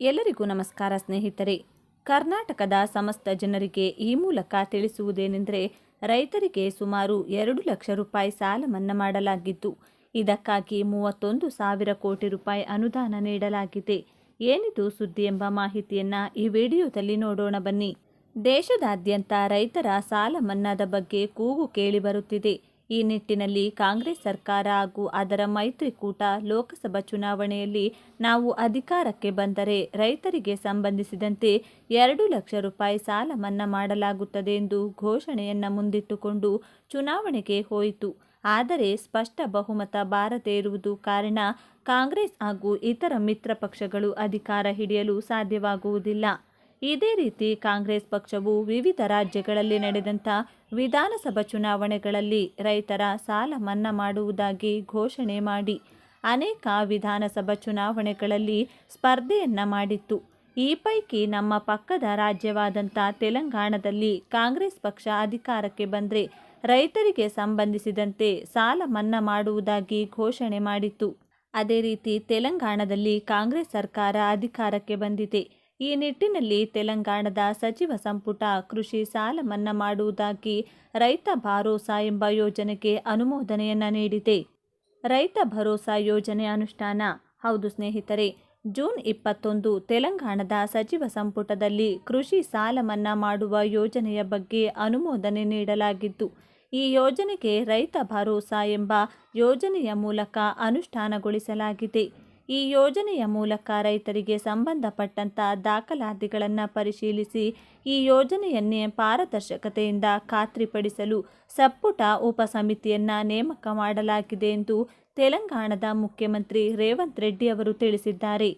ಎಲ್ಲರಿಗೂ ನಮಸ್ಕಾರ ಸ್ನೇಹಿತರೆ. ಕರ್ನಾಟಕದ ಸಮಸ್ತ ಜನರಿಗೆ ಈ ಮೂಲಕ ತಿಳಿಸುವುದೇನೆಂದರೆ ರೈತರಿಗೆ ಸುಮಾರು ಎರಡು ಲಕ್ಷ ರೂಪಾಯಿ ಸಾಲ ಮನ್ನಾ ಮಾಡಲಾಗಿದ್ದು, ಇದಕ್ಕಾಗಿ ಮೂವತ್ತೊಂದು ಸಾವಿರ ಕೋಟಿ ರೂಪಾಯಿ ಅನುದಾನ ನೀಡಲಾಗಿದೆ. ಏನಿದು ಸುದ್ದಿ ಎಂಬ ಮಾಹಿತಿಯನ್ನು ಈ ವಿಡಿಯೋದಲ್ಲಿ ನೋಡೋಣ ಬನ್ನಿ. ದೇಶದಾದ್ಯಂತ ರೈತರ ಸಾಲ ಮನ್ನಾದ ಬಗ್ಗೆ ಕೂಗು ಕೇಳಿಬರುತ್ತಿದೆ ಈ ನಿಟ್ಟಿನಲ್ಲಿ ಕಾಂಗ್ರೆಸ್ ಸರ್ಕಾರ ಹಾಗೂ ಅದರ ಮೈತ್ರಿಕೂಟ ಲೋಕಸಭಾ ಚುನಾವಣೆಯಲ್ಲಿ ನಾವು ಅಧಿಕಾರಕ್ಕೆ ಬಂದರೆ ರೈತರಿಗೆ ಸಂಬಂಧಿಸಿದಂತೆ ಎರಡು ಲಕ್ಷ ರೂಪಾಯಿ ಸಾಲ ಮನ್ನಾ ಮಾಡಲಾಗುತ್ತದೆ ಎಂದು ಘೋಷಣೆಯನ್ನು ಮುಂದಿಟ್ಟುಕೊಂಡು ಚುನಾವಣೆಗೆ ಹೋಯಿತು. ಆದರೆ ಸ್ಪಷ್ಟ ಬಹುಮತ ಬಾರದೇ ಇರುವುದು ಕಾರಣ ಕಾಂಗ್ರೆಸ್ ಹಾಗೂ ಇತರ ಮಿತ್ರ ಪಕ್ಷಗಳು ಅಧಿಕಾರ ಹಿಡಿಯಲು ಸಾಧ್ಯವಾಗುವುದಿಲ್ಲ. ಇದೇ ರೀತಿ ಕಾಂಗ್ರೆಸ್ ಪಕ್ಷವು ವಿವಿಧ ರಾಜ್ಯಗಳಲ್ಲಿ ನಡೆದಂಥ ವಿಧಾನಸಭಾ ಚುನಾವಣೆಗಳಲ್ಲಿ ರೈತರ ಸಾಲ ಮನ್ನಾ ಮಾಡುವುದಾಗಿ ಘೋಷಣೆ ಮಾಡಿ. ಅನೇಕ ವಿಧಾನಸಭಾ ಚುನಾವಣೆಗಳಲ್ಲಿ ಸ್ಪರ್ಧೆಯನ್ನ ಮಾಡಿತ್ತು. ಈ ಪೈಕಿ ನಮ್ಮ ಪಕ್ಕದ ರಾಜ್ಯವಾದಂಥ ತೆಲಂಗಾಣದಲ್ಲಿ ಕಾಂಗ್ರೆಸ್ ಪಕ್ಷ ಅಧಿಕಾರಕ್ಕೆ ಬಂದರೆ ರೈತರಿಗೆ ಸಂಬಂಧಿಸಿದಂತೆ ಸಾಲ ಮನ್ನಾ ಮಾಡುವುದಾಗಿ ಘೋಷಣೆ ಮಾಡಿತ್ತು. ಅದೇ ರೀತಿ ತೆಲಂಗಾಣದಲ್ಲಿ ಕಾಂಗ್ರೆಸ್ ಸರ್ಕಾರ ಅಧಿಕಾರಕ್ಕೆ ಬಂದಿದೆ. ಈ ನಿಟ್ಟಿನಲ್ಲಿ ತೆಲಂಗಾಣದ ಸಚಿವ ಸಂಪುಟ ಕೃಷಿ ಸಾಲ ಮನ್ನಾ ಮಾಡುವುದಾಗಿ ರೈತ ಭರೋಸಾ ಎಂಬ ಯೋಜನೆಗೆ ಅನುಮೋದನೆಯನ್ನು ನೀಡಿದೆ. ರೈತ ಭರೋಸಾ ಯೋಜನೆ ಅನುಷ್ಠಾನ. ಹೌದು ಸ್ನೇಹಿತರೆ, ಜೂನ್ ಇಪ್ಪತ್ತೊಂದು ತೆಲಂಗಾಣದ ಸಚಿವ ಸಂಪುಟದಲ್ಲಿ ಕೃಷಿ ಸಾಲ ಮನ್ನಾ ಮಾಡುವ ಯೋಜನೆಯ ಬಗ್ಗೆ ಅನುಮೋದನೆ ನೀಡಲಾಗಿದ್ದು, ಈ ಯೋಜನೆಗೆ ರೈತ ಭರೋಸಾ ಎಂಬ ಯೋಜನೆಯ ಮೂಲಕ ಅನುಷ್ಠಾನಗೊಳಿಸಲಾಗಿದೆ. ಈ ಯೋಜನೆಯ ಮೂಲಕ ರೈತರಿಗೆ ಸಂಬಂಧಪಟ್ಟಂತ ದಾಖಲಾತಿಗಳನ್ನು ಪರಿಶೀಲಿಸಿ ಈ ಯೋಜನೆಯನ್ನೇ ಪಾರದರ್ಶಕತೆಯಿಂದ ಖಾತ್ರಿಪಡಿಸಲು ಸಂಪುಟ ಉಪಸಮಿತಿಯನ್ನ ನೇಮಕ ಮಾಡಲಾಗಿದೆ ಎಂದು ತೆಲಂಗಾಣದ ಮುಖ್ಯಮಂತ್ರಿ ರೇವಂತ್ ರೆಡ್ಡಿ ಅವರು ತಿಳಿಸಿದ್ದಾರೆ.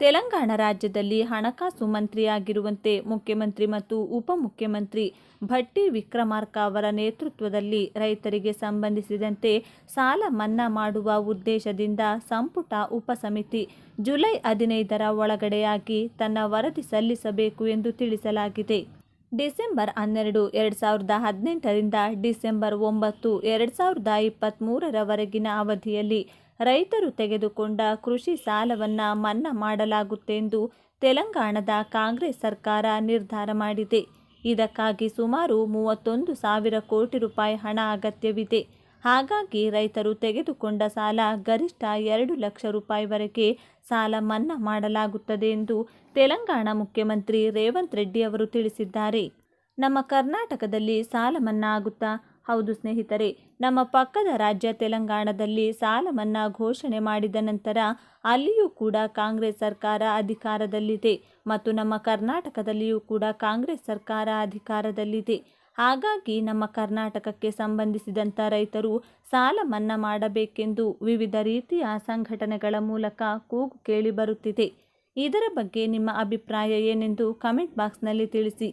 ತೆಲಂಗಾಣ ರಾಜ್ಯದಲ್ಲಿ ಹಣಕಾಸು ಮಂತ್ರಿಯಾಗಿರುವಂತೆ ಮುಖ್ಯಮಂತ್ರಿ ಮತ್ತು ಉಪಮುಖ್ಯಮಂತ್ರಿ ಭಟ್ಟಿ ವಿಕ್ರಮಾರ್ಕ ಅವರ ನೇತೃತ್ವದಲ್ಲಿ ರೈತರಿಗೆ ಸಂಬಂಧಿಸಿದಂತೆ ಸಾಲ ಮನ್ನಾ ಮಾಡುವ ಉದ್ದೇಶದಿಂದ ಸಂಪುಟ ಉಪಸಮಿತಿ ಜುಲೈ ಹದಿನೈದರ ಒಳಗಡೆಯಾಗಿ ತನ್ನ ವರದಿ ಸಲ್ಲಿಸಬೇಕು ಎಂದು ತಿಳಿಸಲಾಗಿದೆ. ಡಿಸೆಂಬರ್ ಹನ್ನೆರಡು, ಎರಡು ಸಾವಿರದ ಹದಿನೆಂಟರಿಂದ ಡಿಸೆಂಬರ್ ಒಂಬತ್ತು, ಎರಡು ಸಾವಿರದ ಇಪ್ಪತ್ತ್ಮೂರರವರೆಗಿನ ಅವಧಿಯಲ್ಲಿ ರೈತರು ತೆಗೆದುಕೊಂಡ ಕೃಷಿ ಸಾಲವನ್ನು ಮನ್ನಾ ಮಾಡಲಾಗುತ್ತೆಂದು ತೆಲಂಗಾಣದ ಕಾಂಗ್ರೆಸ್ ಸರ್ಕಾರ ನಿರ್ಧಾರ ಮಾಡಿದೆ. ಇದಕ್ಕಾಗಿ ಸುಮಾರು ಮೂವತ್ತೊಂದು ಸಾವಿರ ಕೋಟಿ ರೂಪಾಯಿ ಹಣ ಅಗತ್ಯವಿದೆ. ಹಾಗಾಗಿ ರೈತರು ತೆಗೆದುಕೊಂಡ ಸಾಲ ಗರಿಷ್ಠ ಎರಡು ಲಕ್ಷ ರೂಪಾಯಿವರೆಗೆ ಸಾಲ ಮನ್ನಾ ಮಾಡಲಾಗುತ್ತದೆ ಎಂದು ತೆಲಂಗಾಣ ಮುಖ್ಯಮಂತ್ರಿ ರೇವಂತ್ ರೆಡ್ಡಿ ಅವರು ತಿಳಿಸಿದ್ದಾರೆ. ನಮ್ಮ ಕರ್ನಾಟಕದಲ್ಲಿ ಸಾಲ ಮನ್ನಾ ಆಗುತ್ತಾ? ಹೌದು ಸ್ನೇಹಿತರೆ, ನಮ್ಮ ಪಕ್ಕದ ರಾಜ್ಯ ತೆಲಂಗಾಣದಲ್ಲಿ ಸಾಲ ಮನ್ನಾ ಘೋಷಣೆ ಮಾಡಿದ ನಂತರ ಅಲ್ಲಿಯೂ ಕೂಡ ಕಾಂಗ್ರೆಸ್ ಸರ್ಕಾರ ಅಧಿಕಾರದಲ್ಲಿದೆ ಮತ್ತು ನಮ್ಮ ಕರ್ನಾಟಕದಲ್ಲಿಯೂ ಕೂಡ ಕಾಂಗ್ರೆಸ್ ಸರ್ಕಾರ ಅಧಿಕಾರದಲ್ಲಿದೆ. ಹಾಗಾಗಿ ನಮ್ಮ ಕರ್ನಾಟಕಕ್ಕೆ ಸಂಬಂಧಿಸಿದಂಥ ರೈತರು ಸಾಲ ಮನ್ನಾ ಮಾಡಬೇಕೆಂದು ವಿವಿಧ ರೀತಿಯ ಸಂಘಟನೆಗಳ ಮೂಲಕ ಕೂಗು ಕೇಳಿಬರುತ್ತಿದೆ ಇದರ ಬಗ್ಗೆ ನಿಮ್ಮ ಅಭಿಪ್ರಾಯ ಏನೆಂದು ಕಮೆಂಟ್ ಬಾಕ್ಸ್ನಲ್ಲಿ ತಿಳಿಸಿ.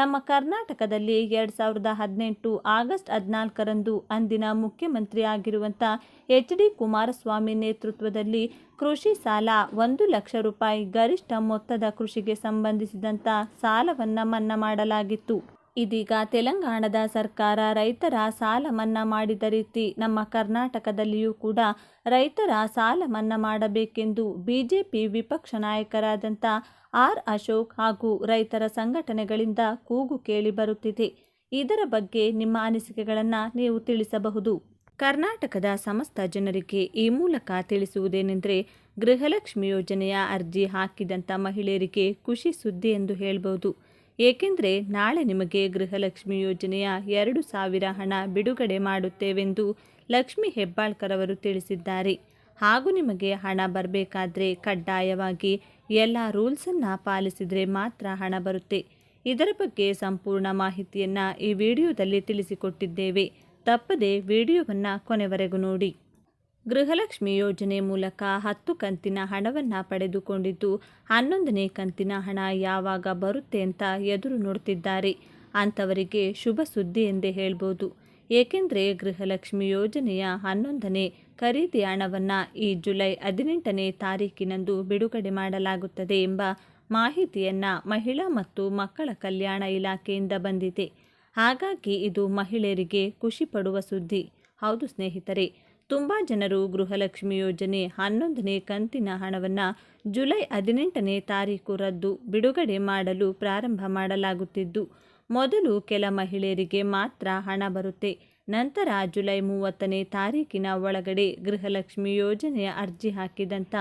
ನಮ್ಮ ಕರ್ನಾಟಕದಲ್ಲಿ ಎರಡು ಸಾವಿರದ ಹದಿನೆಂಟು ಆಗಸ್ಟ್ ಹದಿನಾಲ್ಕರಂದು ಅಂದಿನ ಮುಖ್ಯಮಂತ್ರಿ ಆಗಿರುವಂಥ ಎಚ್ ಡಿ ಕುಮಾರಸ್ವಾಮಿ ನೇತೃತ್ವದಲ್ಲಿ ಕೃಷಿ ಸಾಲ ಒಂದು ಲಕ್ಷ ರೂಪಾಯಿ ಗರಿಷ್ಠ ಮೊತ್ತದ ಕೃಷಿಗೆ ಸಂಬಂಧಿಸಿದಂಥ ಸಾಲವನ್ನು ಮನ್ನಾ ಮಾಡಲಾಗಿತ್ತು. ಇದೀಗ ತೆಲಂಗಾಣದ ಸರ್ಕಾರ ರೈತರ ಸಾಲ ಮನ್ನಾ ಮಾಡಿದ ರೀತಿ ನಮ್ಮ ಕರ್ನಾಟಕದಲ್ಲಿಯೂ ಕೂಡ ರೈತರ ಸಾಲ ಮನ್ನಾ ಮಾಡಬೇಕೆಂದು ಬಿಜೆಪಿ ವಿಪಕ್ಷ ನಾಯಕರಾದಂಥ ಆರ್ ಅಶೋಕ್ ಹಾಗೂ ರೈತರ ಸಂಘಟನೆಗಳಿಂದ ಕೂಗು ಕೇಳಿ ಬರುತ್ತಿದೆ. ಇದರ ಬಗ್ಗೆ ನಿಮ್ಮ ಅನಿಸಿಕೆಗಳನ್ನು ನೀವು ತಿಳಿಸಬಹುದು. ಕರ್ನಾಟಕದ ಸಮಸ್ತ ಜನರಿಗೆ ಈ ಮೂಲಕ ತಿಳಿಸುವುದೇನೆಂದರೆ, ಗೃಹಲಕ್ಷ್ಮಿ ಯೋಜನೆಯ ಅರ್ಜಿ ಹಾಕಿದಂಥ ಮಹಿಳೆಯರಿಗೆ ಖುಷಿ ಸುದ್ದಿ ಎಂದು ಹೇಳಬಹುದು ಏಕೆಂದರೆ, ನಾಳೆ ನಿಮಗೆ ಗೃಹಲಕ್ಷ್ಮಿ ಯೋಜನೆಯ ಎರಡು ಸಾವಿರ ಹಣ ಬಿಡುಗಡೆ ಮಾಡುತ್ತೇವೆಂದು ಲಕ್ಷ್ಮಿ ಹೆಬ್ಬಾಳ್ಕರ್ ಅವರು ತಿಳಿಸಿದ್ದಾರೆ. ಹಾಗೂ ನಿಮಗೆ ಹಣ ಬರಬೇಕಾದ್ರೆ ಕಡ್ಡಾಯವಾಗಿ ಎಲ್ಲ ರೂಲ್ಸನ್ನು ಪಾಲಿಸಿದರೆ ಮಾತ್ರ ಹಣ ಬರುತ್ತೆ. ಇದರ ಬಗ್ಗೆ ಸಂಪೂರ್ಣ ಮಾಹಿತಿಯನ್ನು ಈ ವಿಡಿಯೋದಲ್ಲಿ ತಿಳಿಸಿಕೊಟ್ಟಿದ್ದೇವೆ. ತಪ್ಪದೆ ವಿಡಿಯೋವನ್ನು ಕೊನೆವರೆಗೂ ನೋಡಿ. ಗೃಹಲಕ್ಷ್ಮಿ ಯೋಜನೆ ಮೂಲಕ ಹತ್ತು ಕಂತಿನ ಹಣವನ್ನು ಪಡೆದುಕೊಂಡಿದ್ದು ಹನ್ನೊಂದನೇ ಕಂತಿನ ಹಣ ಯಾವಾಗ ಬರುತ್ತೆ ಅಂತ ಎದುರು ನೋಡ್ತಿದ್ದಾರೆ. ಅಂಥವರಿಗೆ ಶುಭ ಸುದ್ದಿ ಎಂದೇ ಹೇಳ್ಬೋದು. ಏಕೆಂದರೆ ಗೃಹಲಕ್ಷ್ಮಿ ಯೋಜನೆಯ ಹನ್ನೊಂದನೇ ಖರೀದಿ ಹಣವನ್ನು ಈ ಜುಲೈ ಹದಿನೆಂಟನೇ ತಾರೀಕಿನಂದು ಬಿಡುಗಡೆ ಮಾಡಲಾಗುತ್ತದೆ ಎಂಬ ಮಾಹಿತಿಯನ್ನು ಮಹಿಳಾ ಮತ್ತು ಮಕ್ಕಳ ಕಲ್ಯಾಣ ಇಲಾಖೆಯಿಂದ ಬಂದಿದೆ. ಹಾಗಾಗಿ ಇದು ಮಹಿಳೆಯರಿಗೆ ಖುಷಿ ಪಡುವ ಸುದ್ದಿ. ಹೌದು ಸ್ನೇಹಿತರೆ, ತುಂಬ ಜನರು ಗೃಹಲಕ್ಷ್ಮಿ ಯೋಜನೆ ಹನ್ನೊಂದನೇ ಕಂತಿನ ಹಣವನ್ನು ಜುಲೈ ಹದಿನೆಂಟನೇ ತಾರೀಕು ರದ್ದು ಬಿಡುಗಡೆ ಮಾಡಲು ಪ್ರಾರಂಭ ಮಾಡಲಾಗುತ್ತಿದ್ದು ಮೊದಲು ಕೆಲ ಮಹಿಳೆಯರಿಗೆ ಮಾತ್ರ ಹಣ ಬರುತ್ತೆ. ನಂತರ ಜುಲೈ ಮೂವತ್ತನೇ ತಾರೀಕಿನ ಒಳಗಡೆ ಗೃಹಲಕ್ಷ್ಮಿ ಯೋಜನೆಯ ಅರ್ಜಿ ಹಾಕಿದಂಥ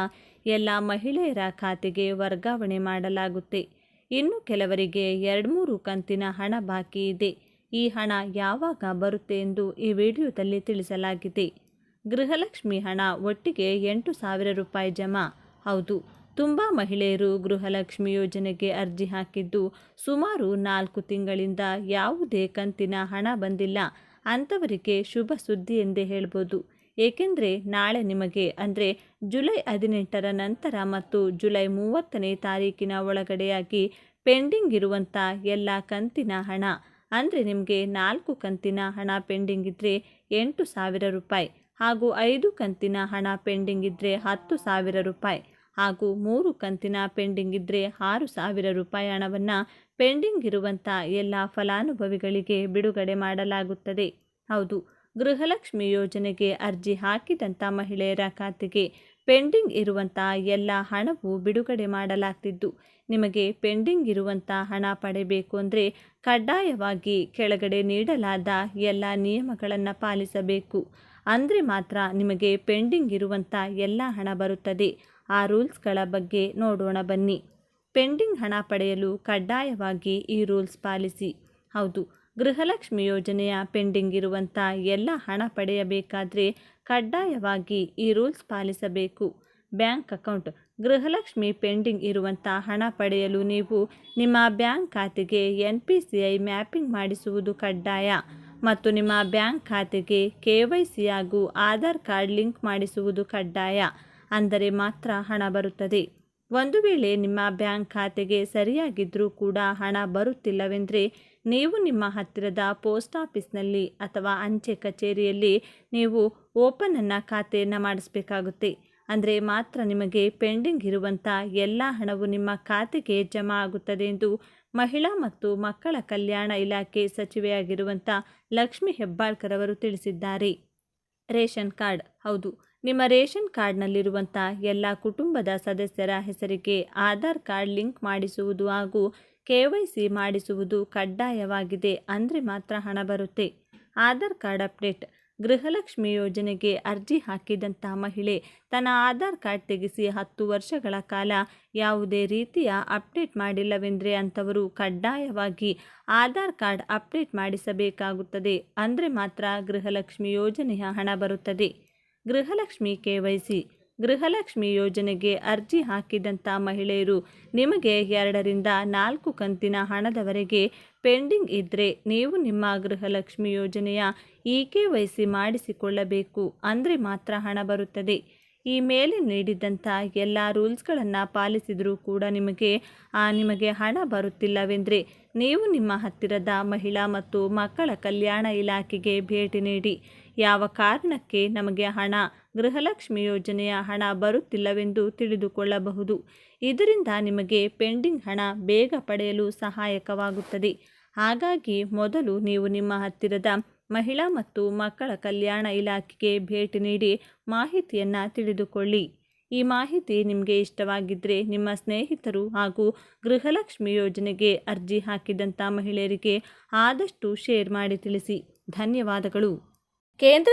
ಎಲ್ಲ ಮಹಿಳೆಯರ ಖಾತೆಗೆ ವರ್ಗಾವಣೆ ಮಾಡಲಾಗುತ್ತೆ. ಇನ್ನು ಕೆಲವರಿಗೆ ಎರಡ್ಮೂರು ಕಂತಿನ ಹಣ ಬಾಕಿ ಇದೆ. ಈ ಹಣ ಯಾವಾಗ ಬರುತ್ತೆ ಎಂದು ಈ ವಿಡಿಯೋದಲ್ಲಿ ತಿಳಿಸಲಾಗಿದೆ. ಗೃಹಲಕ್ಷ್ಮಿ ಹಣ ಒಟ್ಟಿಗೆ ಎಂಟು ಸಾವಿರ ರೂಪಾಯಿ ಜಮಾ. ಹೌದು. ತುಂಬ ಮಹಿಳೆಯರು ಗೃಹಲಕ್ಷ್ಮಿ ಯೋಜನೆಗೆ ಅರ್ಜಿ ಹಾಕಿದ್ದು ಸುಮಾರು ನಾಲ್ಕು ತಿಂಗಳಿಂದ ಯಾವುದೇ ಕಂತಿನ ಹಣ ಬಂದಿಲ್ಲ. ಅಂಥವರಿಗೆ ಶುಭ ಸುದ್ದಿ ಎಂದೇ ಹೇಳ್ಬೋದು. ಏಕೆಂದರೆ ನಾಳೆ ನಿಮಗೆ, ಅಂದರೆ ಜುಲೈ ಹದಿನೆಂಟರ ನಂತರ ಮತ್ತು ಜುಲೈ ಮೂವತ್ತನೇ ತಾರೀಕಿನ ಒಳಗಡೆಯಾಗಿ ಪೆಂಡಿಂಗ್ ಇರುವಂಥ ಎಲ್ಲ ಕಂತಿನ ಹಣ, ಅಂದರೆ ನಿಮಗೆ ನಾಲ್ಕು ಕಂತಿನ ಹಣ ಪೆಂಡಿಂಗ್ ಇದ್ದರೆ ಎಂಟು ಸಾವಿರ ರೂಪಾಯಿ ಹಾಗೂ ಐದು ಕಂತಿನ ಹಣ ಪೆಂಡಿಂಗ್ ಇದ್ದರೆ ಹತ್ತು ಸಾವಿರ ರೂಪಾಯಿ. ಹಾಗೂ ಮೂರು ಕಂತಿನ ಪೆಂಡಿಂಗ್ ಇದ್ದರೆ ಆರು ಸಾವಿರ ರೂಪಾಯಿ ಹಣವನ್ನು ಪೆಂಡಿಂಗ್ ಇರುವಂಥ ಎಲ್ಲ ಫಲಾನುಭವಿಗಳಿಗೆ ಬಿಡುಗಡೆ ಮಾಡಲಾಗುತ್ತದೆ. ಹೌದು, ಗೃಹಲಕ್ಷ್ಮಿ ಯೋಜನೆಗೆ ಅರ್ಜಿ ಹಾಕಿದಂಥ ಮಹಿಳೆಯರ ಖಾತೆಗೆ ಪೆಂಡಿಂಗ್ ಇರುವಂಥ ಎಲ್ಲ ಹಣವು ಬಿಡುಗಡೆ ಮಾಡಲಾಗ್ತಿದ್ದು. ನಿಮಗೆ ಪೆಂಡಿಂಗ್ ಇರುವಂಥ ಹಣ ಪಡೆಯಬೇಕು ಅಂದರೆ ಕಡ್ಡಾಯವಾಗಿ ಕೆಳಗಡೆ ನೀಡಲಾದ ಎಲ್ಲ ನಿಯಮಗಳನ್ನು ಪಾಲಿಸಬೇಕು. ಅಂದರೆ ಮಾತ್ರ ನಿಮಗೆ ಪೆಂಡಿಂಗ್ ಇರುವಂಥ ಎಲ್ಲ ಹಣ ಬರುತ್ತದೆ. ಆ ರೂಲ್ಸ್ಗಳ ಬಗ್ಗೆ ನೋಡೋಣ ಬನ್ನಿ. ಪೆಂಡಿಂಗ್ ಹಣ ಪಡೆಯಲು ಕಡ್ಡಾಯವಾಗಿ ಈ ರೂಲ್ಸ್ ಪಾಲಿಸಿ. ಹೌದು, ಗೃಹಲಕ್ಷ್ಮಿ ಯೋಜನೆಯ ಪೆಂಡಿಂಗ್ ಇರುವಂಥ ಎಲ್ಲ ಹಣ ಪಡೆಯಬೇಕಾದರೆ ಕಡ್ಡಾಯವಾಗಿ ಈ ರೂಲ್ಸ್ ಪಾಲಿಸಬೇಕು. ಬ್ಯಾಂಕ್ ಅಕೌಂಟ್, ಗೃಹಲಕ್ಷ್ಮಿ ಪೆಂಡಿಂಗ್ ಇರುವಂಥ ಹಣ ಪಡೆಯಲು ನೀವು ನಿಮ್ಮ ಬ್ಯಾಂಕ್ ಖಾತೆಗೆ N P C I mapping ಮಾಡಿಸುವುದು ಕಡ್ಡಾಯ ಮತ್ತು ನಿಮ್ಮ ಬ್ಯಾಂಕ್ ಖಾತೆಗೆ ಕೆ ವೈ ಸಿ ಹಾಗೂ ಆಧಾರ್ ಕಾರ್ಡ್ ಲಿಂಕ್ ಮಾಡಿಸುವುದು ಕಡ್ಡಾಯ. ಅಂದರೆ ಮಾತ್ರ ಹಣ ಬರುತ್ತದೆ. ಒಂದು ವೇಳೆ ನಿಮ್ಮ ಬ್ಯಾಂಕ್ ಖಾತೆಗೆ ಸರಿಯಾಗಿದ್ದರೂ ಕೂಡ ಹಣ ಬರುತ್ತಿಲ್ಲವೆಂದರೆ ನೀವು ನಿಮ್ಮ ಹತ್ತಿರದ ಪೋಸ್ಟ್ ಆಫೀಸ್ನಲ್ಲಿ ಅಥವಾ ಅಂಚೆ ಕಚೇರಿಯಲ್ಲಿ ನೀವು ಓಪನನ್ನು ಖಾತೆಯನ್ನು ಮಾಡಿಸಬೇಕಾಗುತ್ತೆ. ಅಂದರೆ ಮಾತ್ರ ನಿಮಗೆ ಪೆಂಡಿಂಗ್ ಇರುವಂಥ ಎಲ್ಲ ಹಣವು ನಿಮ್ಮ ಖಾತೆಗೆ ಜಮಾ ಆಗುತ್ತದೆ ಎಂದು ಮಹಿಳಾ ಮತ್ತು ಮಕ್ಕಳ ಕಲ್ಯಾಣ ಇಲಾಖೆ ಸಚಿವೆಯಾಗಿರುವಂಥ ಲಕ್ಷ್ಮಿ ಹೆಬ್ಬಾಳ್ಕರ್ ಅವರು ತಿಳಿಸಿದ್ದಾರೆ. ರೇಷನ್ ಕಾರ್ಡ್, ಹೌದು. ನಿಮ್ಮ ರೇಷನ್ ಕಾರ್ಡ್ನಲ್ಲಿರುವಂಥ ಎಲ್ಲ ಕುಟುಂಬದ ಸದಸ್ಯರ ಹೆಸರಿಗೆ ಆಧಾರ್ ಕಾರ್ಡ್ ಲಿಂಕ್ ಮಾಡಿಸುವುದು ಹಾಗೂ ಕೆ ಮಾಡಿಸುವುದು ಕಡ್ಡಾಯವಾಗಿದೆ ಅಂದರೆ ಮಾತ್ರ ಹಣ ಬರುತ್ತೆ. ಆಧಾರ್ ಕಾರ್ಡ್ ಅಪ್ಡೇಟ್, ಗೃಹಲಕ್ಷ್ಮಿ ಯೋಜನೆಗೆ ಅರ್ಜಿ ಹಾಕಿದಂಥ ಮಹಿಳೆ ತನ್ನ ಆಧಾರ್ ಕಾರ್ಡ್ ತೆಗೆಸಿ ಹತ್ತು ವರ್ಷಗಳ ಕಾಲ ಯಾವುದೇ ರೀತಿಯ ಅಪ್ಡೇಟ್ ಮಾಡಿಲ್ಲವೆಂದರೆ ಅಂಥವರು ಕಡ್ಡಾಯವಾಗಿ ಆಧಾರ್ ಕಾರ್ಡ್ ಅಪ್ಡೇಟ್ ಮಾಡಿಸಬೇಕಾಗುತ್ತದೆ. ಅಂದರೆ ಮಾತ್ರ ಗೃಹಲಕ್ಷ್ಮಿ ಯೋಜನೆಯ ಹಣ ಬರುತ್ತದೆ. ಗೃಹಲಕ್ಷ್ಮಿ ಕೆವೈಸಿ. ಗೃಹಲಕ್ಷ್ಮಿ ಯೋಜನೆಗೆ ಅರ್ಜಿ ಹಾಕಿದಂಥ ಮಹಿಳೆಯರು ನಿಮಗೆ ಎರಡರಿಂದ ನಾಲ್ಕು ಕಂತಿನ ಹಣದವರೆಗೆ ಪೆಂಡಿಂಗ್ ಇದ್ದರೆ ನೀವು ನಿಮ್ಮ ಗೃಹಲಕ್ಷ್ಮಿ ಯೋಜನೆಯ ಇ ಕೆ ವೈ ಸಿ ಮಾಡಿಸಿಕೊಳ್ಳಬೇಕು. ಅಂದರೆ ಮಾತ್ರ ಹಣ ಬರುತ್ತದೆ. ಈ ಮೇಲೆ ನೀಡಿದಂಥ ಎಲ್ಲ ರೂಲ್ಸ್ಗಳನ್ನು ಪಾಲಿಸಿದರೂ ಕೂಡ ನಿಮಗೆ ನಿಮಗೆ ಹಣ ಬರುತ್ತಿಲ್ಲವೆಂದರೆ ನೀವು ನಿಮ್ಮ ಹತ್ತಿರದ ಮಹಿಳಾ ಮತ್ತು ಮಕ್ಕಳ ಕಲ್ಯಾಣ ಇಲಾಖೆಗೆ ಭೇಟಿ ನೀಡಿ. ಯಾವ ಕಾರಣಕ್ಕೆ ನಮಗೆ ಹಣ, ಗೃಹಲಕ್ಷ್ಮಿ ಯೋಜನೆಯ ಹಣ ಬರುತ್ತಿಲ್ಲವೆಂದು ತಿಳಿದುಕೊಳ್ಳಬಹುದು. ಇದರಿಂದ ನಿಮಗೆ ಪೆಂಡಿಂಗ್ ಹಣ ಬೇಗ ಪಡೆಯಲು ಸಹಾಯಕವಾಗುತ್ತದೆ. ಹಾಗಾಗಿ ಮೊದಲು ನೀವು ನಿಮ್ಮ ಹತ್ತಿರದ ಮಹಿಳಾ ಮತ್ತು ಮಕ್ಕಳ ಕಲ್ಯಾಣ ಇಲಾಖೆಗೆ ಭೇಟಿ ನೀಡಿ ಮಾಹಿತಿಯನ್ನು ತಿಳಿದುಕೊಳ್ಳಿ. ಈ ಮಾಹಿತಿ ನಿಮಗೆ ಇಷ್ಟವಾಗಿದ್ದರೆ ನಿಮ್ಮ ಸ್ನೇಹಿತರು ಹಾಗೂ ಗೃಹಲಕ್ಷ್ಮಿ ಯೋಜನೆಗೆ ಅರ್ಜಿ ಹಾಕಿದಂಥ ಮಹಿಳೆಯರಿಗೆ ಆದಷ್ಟು ಶೇರ್ ಮಾಡಿ ತಿಳಿಸಿ. ಧನ್ಯವಾದಗಳು. ಕೇಂದ್ರ